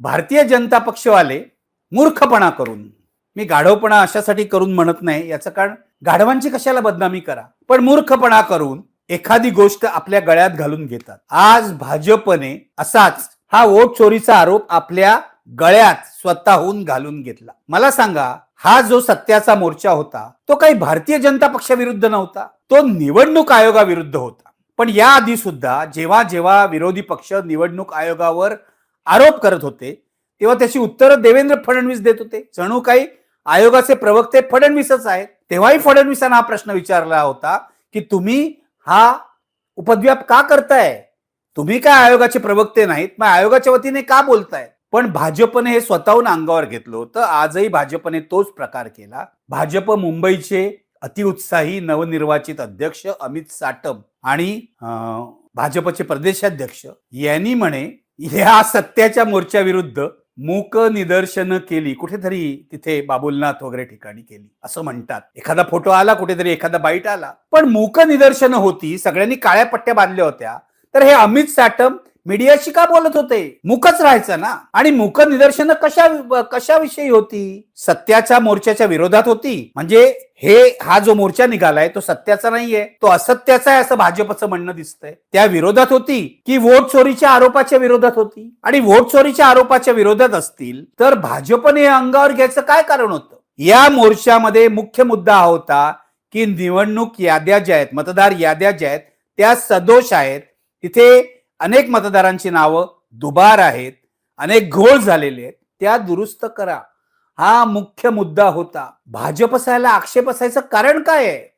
भारतीय जनता पक्षवाले मूर्खपणा करून मी गाढवपणा अशासाठी करून म्हणत नाही याचं कारण गाढवांची कशाला बदनामी करा? पण मूर्खपणा करून एखादी गोष्ट आपल्या गळ्यात घालून घेतात. आज भाजपने असाच हा वोट चोरीचा आरोप आपल्या गळ्यात स्वतःहून घालून घेतला. मला सांगा हा जो सत्याचा मोर्चा होता तो काही भारतीय जनता पक्षाविरुद्ध नव्हता? तो निवडणूक आयोगाविरुद्ध होता. पण याआधी सुद्धा जेव्हा जेव्हा विरोधी पक्ष निवडणूक आयोगावर आरोप करत होते तेव्हा त्याची उत्तरं देवेंद्र फडणवीस देत होते. जणू काही आयोगाचे प्रवक्ते फडणवीसच आहेत. तेव्हाही फडणवीसांना हा प्रश्न विचारला होता की तुम्ही हा उपद्व्याप का करताय? तुम्ही काय आयोगाचे प्रवक्ते नाहीत? मग आयोगाच्या वतीने का बोलताय? पण भाजपने हे स्वतःहून अंगावर घेतलं होतं. आजही भाजपने तोच प्रकार केला. भाजप मुंबईचे अतिउत्साही नवनिर्वाचित अध्यक्ष अमित साटम आणि अं, भाजपचे प्रदेशाध्यक्ष यांनी म्हणे ह्या सत्याच्या मोर्चाविरुद्ध मूक निदर्शनं केली कुठेतरी तिथे बाबुलनाथ वगैरे ठिकाणी केली असं म्हणतात. एखादा फोटो आला कुठेतरी एखादा बाईट आला पण मूक निदर्शनं होती सगळ्यांनी काळ्या पट्ट्या बांधल्या होत्या तर हे अमित साटम मीडियाशी का बोलत होते? मुकच राहायचं ना. आणि मुख निदर्शनं कशा कशाविषयी होती? सत्याच्या मोर्चाच्या विरोधात होती. म्हणजे हे हा जो मोर्चा निघालाय तो सत्याचा नाहीये. तो असत्याचा आहे असं भाजपचं म्हणणं दिसतंय. त्या विरोधात होती की वोट चोरीच्या आरोपाच्या विरोधात होती. आणि वोट चोरीच्या आरोपाच्या विरोधात असतील तर भाजपने हे अंगावर घ्यायचं काय कारण होतं? या मोर्चामध्ये मुख्य मुद्दा हा होता की निवडणूक याद्या ज्या आहेत मतदार याद्या ज्या आहेत त्या सदोष आहेत. तिथे अनेक मतदारांची नावं दुबार आहेत अनेक घोळ झालेले आहेत. त्या दुरुस्त करा. हा मुख्य मुद्दा होता. भाजप असायला आक्षेप असायचं कारण काय आहे?